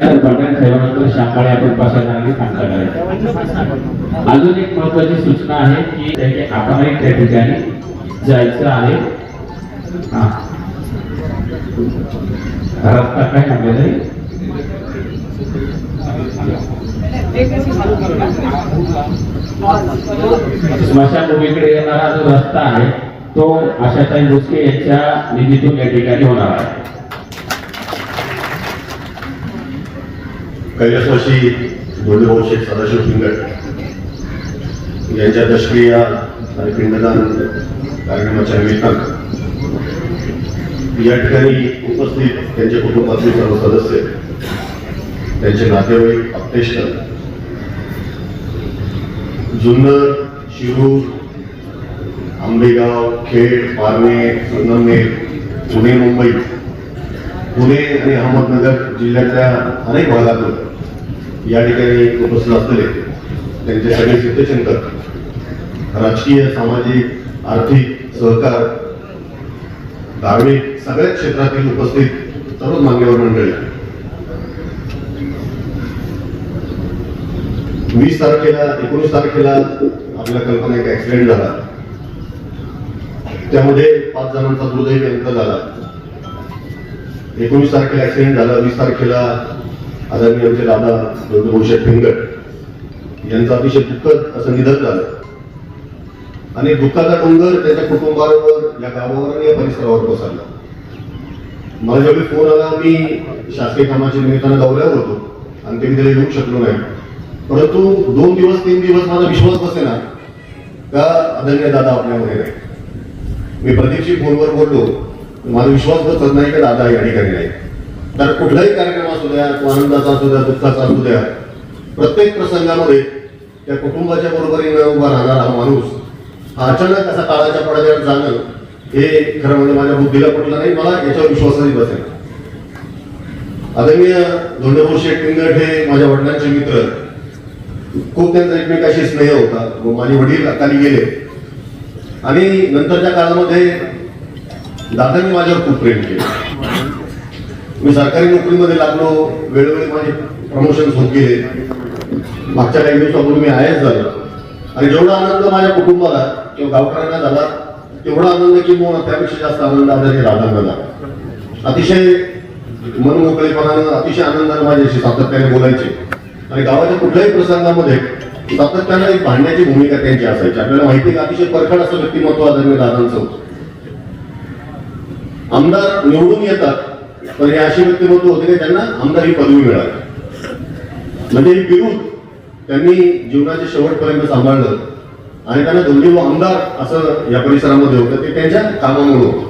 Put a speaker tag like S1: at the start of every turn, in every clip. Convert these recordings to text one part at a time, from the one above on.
S1: Button शांकाळे आपण अजून एक महत्वाची सूचना आहे की आपण एक त्या ठिकाणी जायचं आहे. रस्ता काय सांगायचं स्मशानभूमीकडे येणारा जो रस्ता आहे तो आशाताई भुसके यांच्या निधीतून या ठिकाणी होणार आहे.
S2: कैलासवासी धोंडभाऊ शेख सदाशिव पिंगट यांच्या दशक्रिया आणि पिंडदान कार्यक्रमाच्या निमित्तानं या ठिकाणी उपस्थित त्यांच्या कुटुंबातील सर्व सदस्य त्यांचे नातेवाईक अप्तेष्ट जुन्नर शिरूर आंबेगाव खेड पारणे संगमनेर पुणे मुंबई पुणे आणि अहमदनगर जिल्ह्यातल्या अनेक भागातून या ठिकाणी उपस्थित असलेले त्यांचे सगळे सिद्धशंकर राजकीय सामाजिक आर्थिक सहकार धार्मिक सगळ्याच क्षेत्रातील उपस्थित सर्व मान्यवर मंडळी. वीस तारखेला एकोणीस तारखेला आपल्या कल्पना एक ऍक्सिडेंट झाला. त्यामध्ये पाच जणांचा दुर्दैवी अंत झाला. एकोणीस तारखेला ऍक्सिडेंट झाला वीस तारखेला आदरणीय आमचे दादा भूषण फिंगट यांचं अतिशय दुःखद असं निधन झालं. आणि दुःखाचा डोंगर त्याच्या कुटुंबावर या गावावर आणि या परिसरावर कोसळला मला ज्यावेळी फोन आला मी शासकीय कामाच्या निमित्तानं दौऱ्यावर होतो. आणि ते मी त्याला येऊ शकलो नाही. परंतु दोन दिवस तीन दिवस माझा विश्वास बसेना का आदरणीय दादा आपल्यामध्ये नाही. मी प्रदीपशी फोनवर बोललो. माझा विश्वास बसत नाही का दादा या ठिकाणी नाही तर कुठलाही कार्यक्रम असू द्या तो आनंदाचा असू द्या दुःखाचा असू द्या प्रत्येक प्रसंगामध्ये त्या कुटुंबाच्या बरोबरीनं उभा राहणारा हा माणूस हा अचानक असा काळाच्या पडद्यावर जाणं हे खरं म्हणजे माझ्या बुद्धीला पटलं नाही मला याच्यावर विश्वासही बसेल. आदरणीय धोंडभाऊ शेठ पिंगट हे माझ्या वडिलांचे मित्र. खूप त्यांचा एकमेकाशी स्नेह होता. व माझे वडील अकाली गेले. आणि नंतरच्या काळामध्ये दादांनी माझ्यावर खूप प्रेम केलं. मी सरकारी नोकरीमध्ये लागलो वेळोवेळी माझे प्रमोशन होत गेले. मागच्या काही दिवसापूर्वी मी आय झालो. आणि जेवढा आनंद माझ्या कुटुंबाला किंवा गावकऱ्यांना झाला तेवढा आनंद किंवा त्यापेक्षा जास्त आनंद आदरणीय दादांना झाला. अतिशय मनमोकळेपणानं अतिशय आनंदाने माझ्याशी सातत्याने बोलायचे. आणि गावाच्या कुठल्याही प्रसंगामध्ये सातत्यानं एक भांडण्याची भूमिका त्यांची असायची. आपल्याला माहिती आहे का? अतिशय परखड असं व्यक्तिमत्व आदरणीय दादांचं होतं. आमदार निवडून येतात पण हे अशी व्यक्तिमत्व होते की त्यांना आमदार ही पदवी मिळाली. म्हणजे ही विरुद्ध त्यांनी जीवनाच्या शेवटपर्यंत सांभाळलं आणि त्यांना दोन्ही आमदार असं या परिसरामध्ये होतं ते त्यांच्या कामामुळे होतं.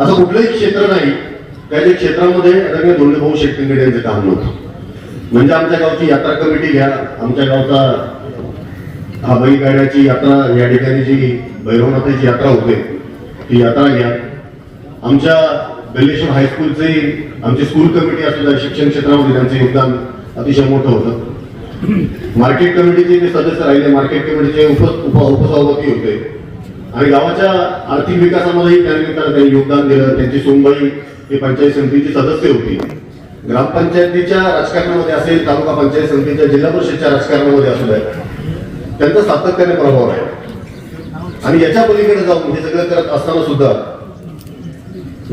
S2: असं कुठलंही क्षेत्र नाही त्याच्या क्षेत्रामध्ये आदरणीय दोन्ही भाऊ शेट्टींकडे यांचं काम नव्हतं. म्हणजे आमच्या गावची यात्रा कमिटी घ्या आमच्या गावचा हा बैलगाड्याची यात्रा या ठिकाणी जी भैरवनाथाची यात्रा होते ती यात्रा घ्या. आमच्या बेलेश्वर हायस्कूलचे आमची स्कूल कमिटी असू द्या शिक्षण क्षेत्रामध्ये त्यांचं योगदान अतिशय मोठं होतं. मार्केट कमिटीचे ते सदस्य राहिले मार्केट कमिटीचे उप उप उपसभापती होते. आणि गावाच्या आर्थिक विकासामध्येही त्यानिमित्तानं त्यांनी योगदान दिलं. त्यांची सोमबाई हे पंचायत समितीची सदस्य होती. ग्रामपंचायतीच्या राजकारणामध्ये असेल तालुका पंचायत समितीच्या जिल्हा परिषदच्या राजकारणामध्ये असू द्या त्यांचा सातत्याने प्रभाव आहे. आणि याच्या पलीकडे जाऊन हे सगळं करत असताना सुद्धा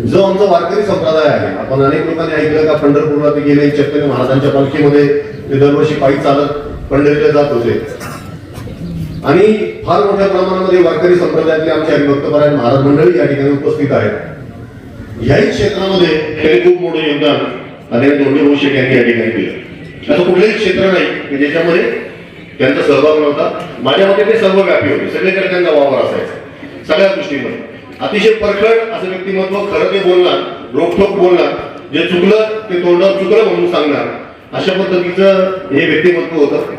S2: जो आमचा वारकरी संप्रदाय आहे. आपण अनेक लोकांनी ऐकलं का पंढरपूरला ते गेले चक्कर महाराजांच्या पालखीमध्ये ते दरवर्षी पायी चालत पंढरीला जात होते. आणि फार मोठ्या प्रमाणामध्ये वारकरी संप्रदायातले आमचे हरिभक्तपरायण महाराज मंडळी या ठिकाणी उपस्थित आहेत. याही क्षेत्रामध्ये त्यांनी खूप मोठं योगदान आणि दोन्ही भविष्य यांनी या ठिकाणी दिलं. असं कुठलंही क्षेत्र नाही की ज्याच्यामध्ये त्यांचा सहभाग नव्हता. माझ्या मते ते सर्वव्यापी होते. सगळीकडे त्यांचा वावर असायचा. सगळ्या गोष्टीमध्ये. अतिशय परखड असं व्यक्तिमत्व खरं ते बोलणार रोखोक बोलणार जे चुकलं ते तोंडावर चुकलं म्हणून सांगणार. अशा पद्धतीचं हे व्यक्तिमत्व होतं.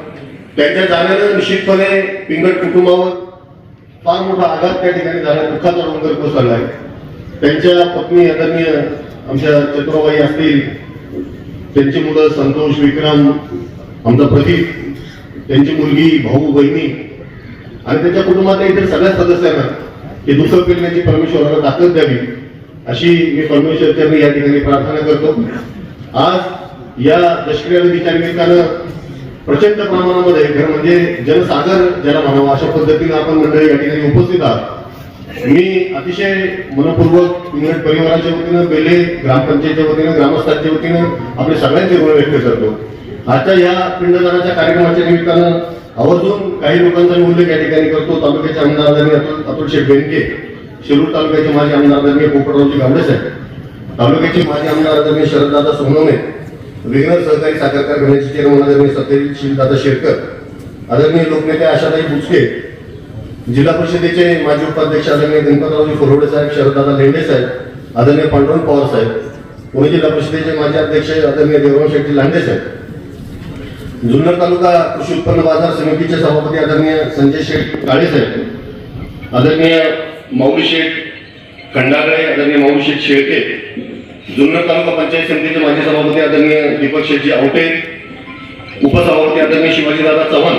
S2: त्यांच्या जाण्यानं निश्चितपणे पिंगट कुटुंबावर फार मोठा आघात त्या ठिकाणी झाला दुःखाचा डोंगर कोसळलाय त्यांच्या पत्नी आदरणीय आमच्या चतुराबाई असतील त्यांची मुलं संतोष विक्रम आमचा प्रदीप त्यांची मुलगी भाऊ बहिणी आणि त्यांच्या कुटुंबातल्या इतर सगळ्या सदस्यांना हे दुसरं करण्याची परमेश्वराला ताकद द्यावी अशी मी परमेश्वरच्या या ठिकाणी प्रार्थना करतो. आज या दशक्रिया नदीच्या निमित्तानं प्रचंड प्रमाणामध्ये खरं म्हणजे जनसागर ज्याला म्हणावं अशा पद्धतीने आपण मंडळी या ठिकाणी उपस्थित आहात. मी अतिशय मनपूर्वक इंग्रज परिवाराच्या वतीनं बेले ग्रामपंचायतच्या वतीनं ग्रामस्थांच्या वतीनं आपले सगळ्यांचे ऋण व्यक्त करतो. आजच्या या पिंडदानाच्या कार्यक्रमाच्या निमित्तानं आवर्जून काही लोकांचा मी उल्लेख या ठिकाणी करतो तालुक्याचे आमदार अतुल अतुल शेठ बेनके शिरूर तालुक्याचे माजी आमदार आदरणीय पोपटरावजी गावडे साहेब तालुक्याचे माजी आमदार शरददादा सोनवणे विघ्नर सहकारी साखर कारखान्याचे चेअरमन आदरणीय सत्यजित शिवदादा शेरकर आदरणीय लोकनेते आशाताई बुचके जिल्हा परिषदेचे माजी उपाध्यक्ष आदरणीय गणपतरावजी फोरवडे साहेब शरददादा लेंडे साहेब आदरणीय पांडुरंग पवार साहेब पुणे जिल्हा परिषदेचे माजी अध्यक्ष आदरणीय देवराम शेट्टी लांडे साहेब जुन्नर तालुका कृषी उत्पन्न बाजार समितीचे सभापती आदरणीय संजय शेठ काळे साहेब आदरणीय माऊली शेठ खंडागळे आदरणीय माऊली शेठ शेळके जुन्नर तालुका पंचायत समितीचे माजी सभापती आदरणीय दीपक शेठजी आवटे उपसभापती आदरणीय शिवाजीदादा चव्हाण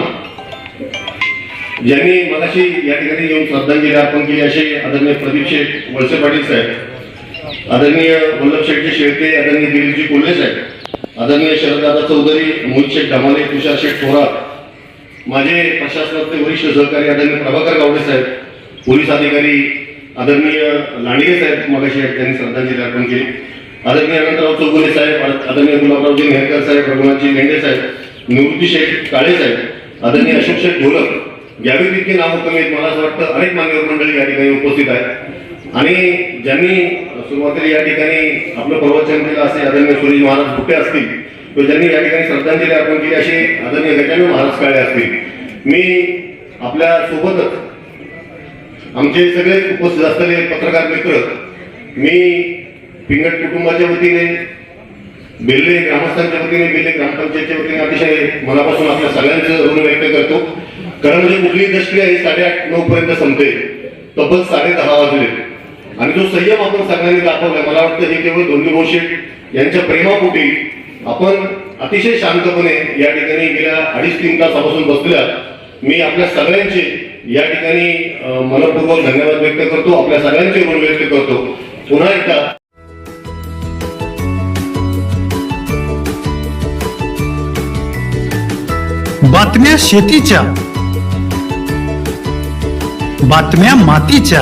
S2: ज्यांनी मलाशी या ठिकाणी येऊन श्रद्धांजली अर्पण केली असे आदरणीय प्रदीप शेठ वळसे पाटील साहेब आदरणीय वल्लभ शेठजी शेळके आदरणीय दिलीपजी कोल्हे साहेब आदरणीय शरददादा चौधरी मोहित शेठ तुषार शेठ थोरात. माझे प्रशासनातले वरिष्ठ सहकारी आदरणीय प्रभाकर गावडे साहेब पोलीस अधिकारी आदरणीय लांडगे साहेब मगाशी त्यांनी श्रद्धांजली अर्पण केली. आदरणीय अनंतराव चौगुले साहेब आद- आदरणीय गुलाबरावजी नेहरकर साहेब रघुनाथजी लेंडे साहेब निवृत्ती शेठ काळे साहेब आदरणीय अशोक शेठ ढोलक यावेळी इतकी नावं कमी आहेत मला असं वाटतं अनेक मान्यवर मंडळी या ठिकाणी उपस्थित आहेत. आणि ज्यांनी सुरुवातीला या ठिकाणी आपलं प्रवचन केलं असे आदरणीय सुरेश महाराज भुके असतील किंवा ज्यांनी या ठिकाणी श्रद्धांजली अर्पण केली असे आदरणीय गजानन महाराज काळे असतील मी आपल्या सोबतच आमचे सगळे उपस्थित असलेले पत्रकार मित्र मी पिंगट कुटुंबाच्या वतीने बेल्ले ग्रामस्थांच्या वतीने बेल्ले ग्रामपंचायतच्या वतीने अतिशय मनापासून आपल्या सगळ्यांचं ऋण व्यक्त करतो. कारण म्हणजे कुठलीही दशक्रिया ही साडेआठ नऊ पर्यंत संपते तब्बल साडे दहा वाजले. आणि जो संयम आपण सगळ्यांनी दाखवलाय मला वाटतं हे केवळ दोन्ही भाऊशेठ यांच्या प्रेमापोटी आपण अतिशय शांतपणे या ठिकाणी गेल्या अडीच तीन तासापासून बसल्या. मी आपल्या सगळ्यांचे या ठिकाणी मनपूर्वक धन्यवाद व्यक्त करतो आपल्या सगळ्यांचे ऋण व्यक्त करतो. पुन्हा एकदा.
S3: बातम्या शेतीच्या बातम्या मातीच्या.